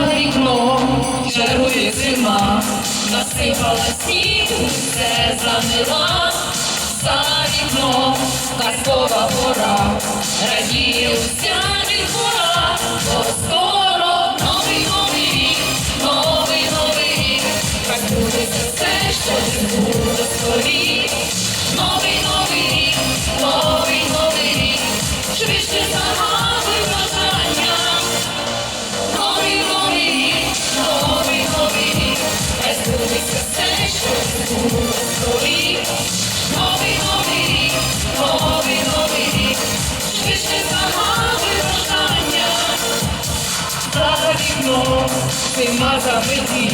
над вікном чарує зима, насипала снігу, все замила, за вікно казкова гора радіє. Бог, зима заведи,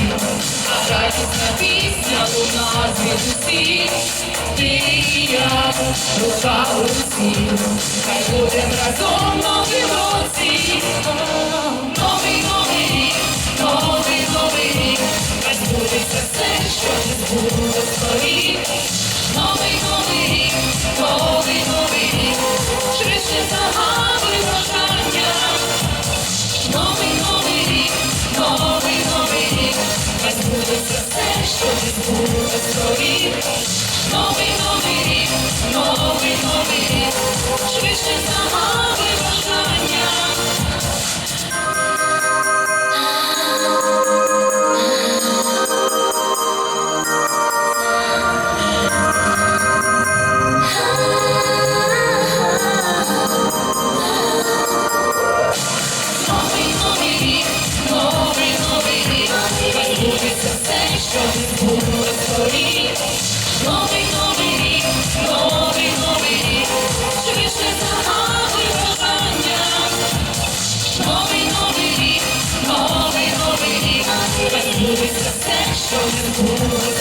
а радісна пісня луна звідусі, ти і я, рука у руці, хай будем разом. story, a story. Новий новий рік, новий новий рік, без все, що не було.